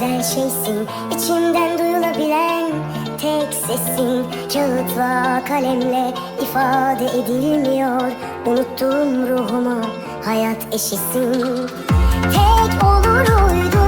özel şeysin. İçimden duyulabilen tek sesin. Kağıtla kalemle ifade edilmiyor. Unuttum ruhuma hayat eşisin. Tek olur uydum.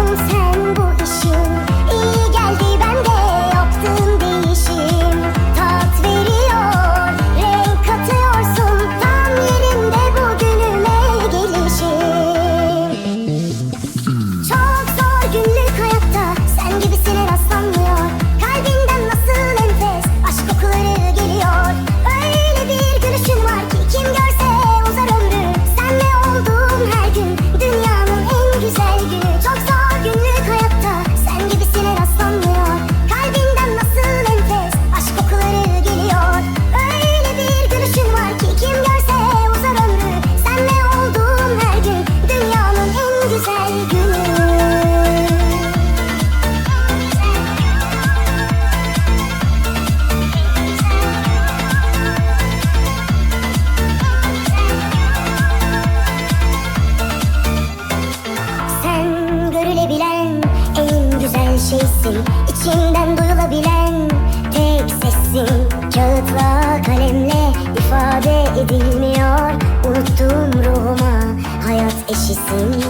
şeysin İçinden duyulabilen tek sessin Kağıtla kalemle ifade edilmiyor. Unuttuğum ruhuma hayat eşisin.